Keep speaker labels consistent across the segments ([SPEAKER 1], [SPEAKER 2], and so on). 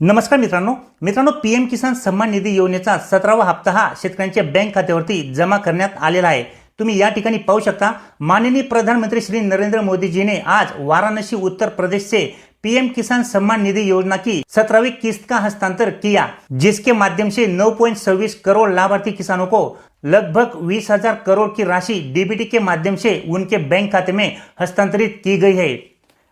[SPEAKER 1] नमस्कार मित्रांनो. मित्रांनो पीएम किसान सन्मान निधी योजनेचा सतरावा हप्ता हा शेतकऱ्यांच्या बँक खात्यावरती जमा करण्यात आलेला आहे. तुम्ही या ठिकाणी पाहू शकता माननीय प्रधानमंत्री श्री नरेंद्र मोदी जी ने आज वाराणसी उत्तर प्रदेश से पीएम किसान सम्मान निधि योजना की सत्रहवीं किस्त का हस्तांतर किया जिसके माध्यम से 9.26 करोड़ लाभार्थी किसानों को लगभग वीस हजार करोड़ की राशि डीबीटी के माध्यम से उनके बैंक खाते में हस्तांतरित की गई है.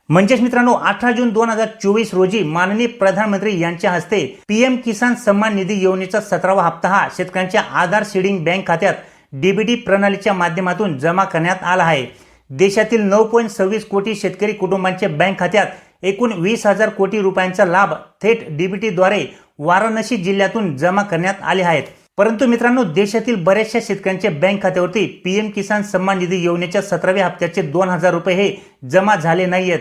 [SPEAKER 1] म्हणजेच मित्रांनो अठरा जून दोन हजार चोवीस रोजी माननीय प्रधानमंत्री यांच्या हस्ते पीएम किसान सन्मान निधी योजनेचा सतरावा हप्ता हा शेतकऱ्यांच्या आधार सीडिंग बँक खात्यात डीबीटी प्रणालीच्या माध्यमातून जमा करण्यात आला आहे. देशातील नऊ पॉईंट सव्वीस कोटी शेतकरी कुटुंबांच्या बँक खात्यात एकूण वीस हजार कोटी रुपयांचा लाभ थेट डीबीटीद्वारे वाराणसी जिल्ह्यातून जमा करण्यात आले आहेत. परंतु मित्रांनो देशातील बऱ्याचशा शेतकऱ्यांच्या बँक खात्यावरती पीएम किसान सन्मान निधी योजनेच्या सतराव्या हप्त्याचे दोन हजार रुपये हे जमा झाले नाहीयेत.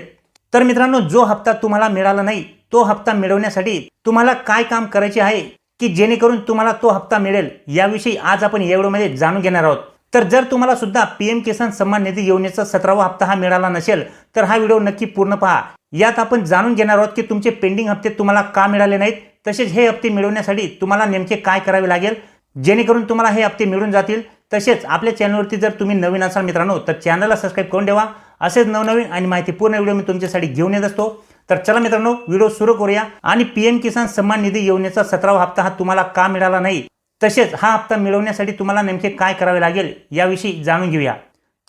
[SPEAKER 1] तर मित्रांनो जो हप्ता तुम्हाला मिळाला नाही तो हप्ता मिळवण्यासाठी तुम्हाला काय काम करायचे आहे की जेणेकरून तुम्हाला तो हप्ता मिळेल याविषयी आज आपण या व्हिडिओमध्ये जाणून घेणार आहोत. तर जर तुम्हाला सुद्धा पीएम किसान सन्मान निधी योजनेचा सतरावा हप्ता हा मिळाला नसेल तर हा व्हिडिओ नक्की पूर्ण पहा. यात आपण जाणून घेणार आहोत की तुमचे पेंडिंग हप्ते तुम्हाला का मिळाले नाहीत तसेच हे हप्ते मिळवण्यासाठी तुम्हाला नेमके काय करावे लागेल जेणेकरून तुम्हाला हे हप्ते मिळून जातील. तसेच आपल्या चॅनलवरती जर तुम्ही नवीन असाल मित्रांनो तर चॅनलला सबस्क्राईब करून ठेवा. असेच नवनवीन आणि माहितीपूर्ण व्हिडिओ मी तुमच्यासाठी घेऊन येत असतो. तर चला मित्रांनो व्हिडिओ सुरू करूया. आणि पीएम किसान सन्मान निधी योजनेचा सतरावा हप्ता हा तुम्हाला का मिळाला नाही? तसेच हा हप्ता मिळवण्यासाठी तुम्हाला नेमके काय करावे लागेल याविषयी जाणून घेऊया.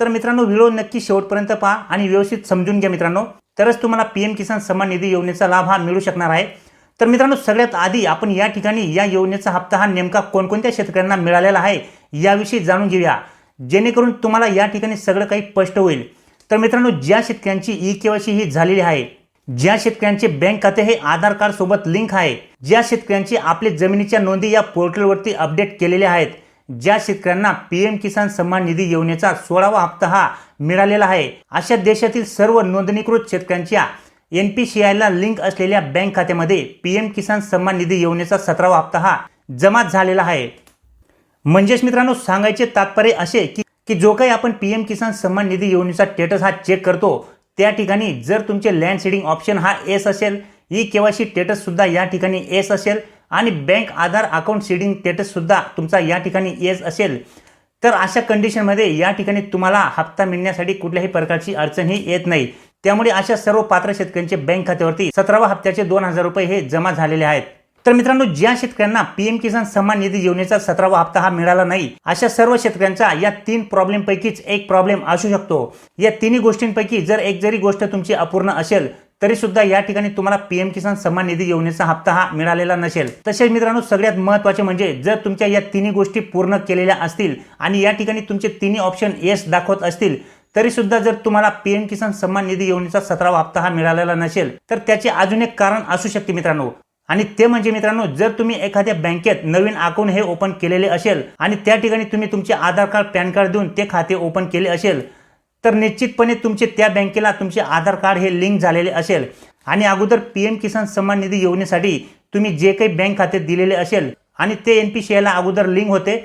[SPEAKER 1] तर मित्रांनो व्हिडिओ नक्की शेवटपर्यंत पहा आणि व्यवस्थित समजून घ्या मित्रांनो. तरच तुम्हाला पीएम किसान सन्मान निधी योजनेचा लाभ हा मिळू शकणार आहे. तर मित्रांनो सगळ्यात आधी आपण या ठिकाणी या योजनेचा हप्ता हा नेमका कोणकोणत्या शेतकऱ्यांना मिळालेला आहे याविषयी जाणून घेऊया. जेणेकरून तुम्हाला या ठिकाणी सगळं काही स्पष्ट होईल. तर मित्रांनो ज्या शेतकऱ्यांची ई केवायसी ही झालेली आहे ज्या शेतकऱ्यांचे बँक खाते हे आधार कार्ड सोबत लिंक आहे ज्या शेतकऱ्यांची आपले जमिनीच्या नोंदी या पोर्टलवरती अपडेट केलेल्या आहेत ज्या शेतकऱ्यांना पीएम किसान सन्मान निधी योजनेचा सोळावा हप्ता हा मिळालेला आहे अशा देशातील सर्व नोंदणीकृत शेतकऱ्यांच्या एन पी सी आयला लिंक असलेल्या बँक खात्यामध्ये पीएम किसान सन्मान निधी योजनेचा सतरावा हप्ता हा जमा झालेला आहे. म्हणजेच मित्रांनो सांगायचे तात्पर्य असे की की जो काही आपण पी एम किसान सन्मान निधी योजनेचा स्टेटस हा चेक करतो त्या ठिकाणी जर तुमचे लँड सेडिंग ऑप्शन हा एस असेल ई केवायसी स्टेटससुद्धा या ठिकाणी एस असेल आणि बँक आधार अकाउंट सीडिंग स्टेटससुद्धा तुमचा या ठिकाणी एस असेल तर अशा कंडिशनमध्ये या ठिकाणी तुम्हाला हप्ता मिळण्यासाठी कुठल्याही प्रकारची अडचण ही येत नाही. त्यामुळे अशा सर्व पात्र शेतकऱ्यांचे बँक खात्यावरती सतरावा हप्त्याचे दोन हजार रुपये हे जमा झालेले आहेत. तर मित्रांनो ज्या शेतकऱ्यांना पीएम किसान सन्मान निधी योजनेचा सतरावा हप्ता हा मिळाला नाही अशा सर्व शेतकऱ्यांचा या तीन प्रॉब्लेम पैकीच एक प्रॉब्लेम असू शकतो. या तिन्ही गोष्टींपैकी जर एक जरी गोष्ट तुमची अपूर्ण असेल तरी सुद्धा या ठिकाणी तुम्हाला पीएम किसान सन्मान निधी योजनेचा हप्ता हा मिळालेला नसेल. तसेच मित्रांनो सगळ्यात महत्त्वाचे म्हणजे जर तुमच्या या तिन्ही गोष्टी पूर्ण केलेल्या असतील आणि या ठिकाणी तुमचे तिन्ही ऑप्शन येस दाखवत असतील तरी सुद्धा जर तुम्हाला पीएम किसान सन्मान निधी योजनेचा सतरावा हप्ता हा मिळालेला नसेल तर त्याचे अजून एक कारण असू शकते मित्रांनो. आणि ते म्हणजे मित्रांनो जर तुम्ही एखाद्या बँकेत नवीन अकाउंट हे ओपन केलेले असेल आणि त्या ठिकाणी तुम्ही तुमचे आधार कार्ड पॅन कार्ड देऊन ते खाते ओपन केले असेल तर निश्चितपणे तुमचे त्या बँकेला तुमचे आधार कार्ड हे लिंक झालेले असेल. आणि अगोदर पी एम किसान सन्मान निधी योजनेसाठी तुम्ही जे काही बँक खाते दिलेले असेल आणि ते एन पी सी आयला अगोदर लिंक होते.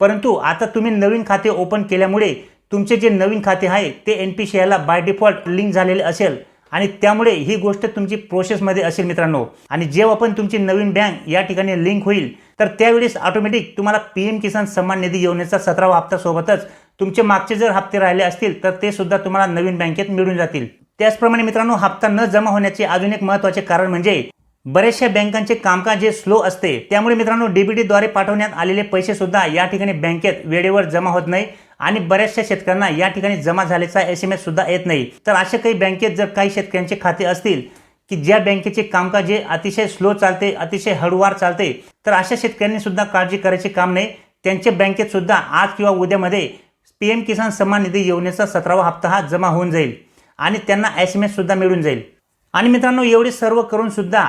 [SPEAKER 1] परंतु आता तुम्ही नवीन खाते ओपन केल्यामुळे तुमचे जे नवीन खाते आहे ते एन पी सी आयला बाय डिफॉल्ट लिंक झालेले असेल. आणि त्यामुळे ही गोष्ट तुमची प्रोसेसमध्ये असेल मित्रांनो. आणि जेव्हा पण तुमची नवीन बँक या ठिकाणी लिंक होईल तर त्यावेळेस ऑटोमॅटिक तुम्हाला पीएम किसान सन्मान निधी योजनेचा सतरावा हप्ता सोबतच तुमचे मागचे जर हप्ते राहिले असतील तर ते सुद्धा तुम्हाला नवीन बँकेत मिळून जातील. त्याचप्रमाणे मित्रांनो हप्ता न जमा होण्याचे अजून एक महत्त्वाचे कारण म्हणजे बऱ्याचशा बँकांचे कामकाज हे स्लो असते त्यामुळे मित्रांनो डीबीटीद्वारे पाठवण्यात आलेले पैसे सुद्धा या ठिकाणी बँकेत वेळेवर जमा होत नाही. आणि बऱ्याचशा शेतकऱ्यांना या ठिकाणी जमा झाल्याचा एस एम एस सुद्धा येत नाही. तर अशा काही बँकेत जर काही शेतकऱ्यांचे खाते असतील की ज्या बँकेचे कामकाज हे अतिशय स्लो चालते अतिशय हळूवार चालते तर अशा शेतकऱ्यांनी सुद्धा काळजी करायचे काम नाही. त्यांच्या बँकेत सुद्धा आज किंवा उद्यामध्ये पी एम किसान सन्मान निधी योजनेचा सतरावा हप्ता हा जमा होऊन जाईल आणि त्यांना एस एम एस सुद्धा मिळून जाईल. आणि मित्रांनो एवढे सर्व करून सुद्धा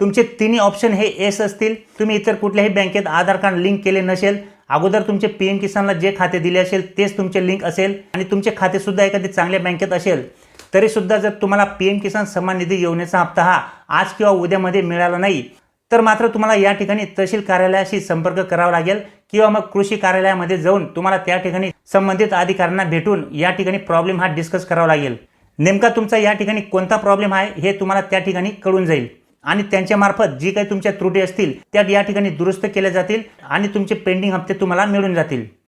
[SPEAKER 1] तुमचे तिन्ही ऑप्शन हे एस असतील. तुम्ही इतर कुठल्याही बँकेत आधार कार्ड लिंक केले नसेल अगोदर तुमचे पी एम किसानला जे खाते दिले असेल तेच तुमचे लिंक असेल आणि तुमचे खातेसुद्धा एखादी चांगल्या बँकेत असेल तरीसुद्धा जर तुम्हाला पी एम किसान सन्मान निधी योजनेचा हप्ता हा आज किंवा उद्यामध्ये मिळाला नाही तर मात्र तुम्हाला या ठिकाणी तहसील कार्यालयाशी संपर्क करावा लागेल किंवा मग कृषी कार्यालयामध्ये जाऊन तुम्हाला त्या ठिकाणी संबंधित अधिकाऱ्यांना भेटून या ठिकाणी प्रॉब्लेम हा डिस्कस करावा लागेल. नेमका तुमचा या ठिकाणी कोणता प्रॉब्लेम आहे हे तुम्हाला त्या ठिकाणी कळून जाईल. आणि त्यांच्यामार्फत जी काही तुमच्या त्रुटी असतील त्या या ठिकाणी दुरुस्त केल्या जातील आणि तुमचे पेंडिंग हप्ते तुम्हाला मिळून जातील.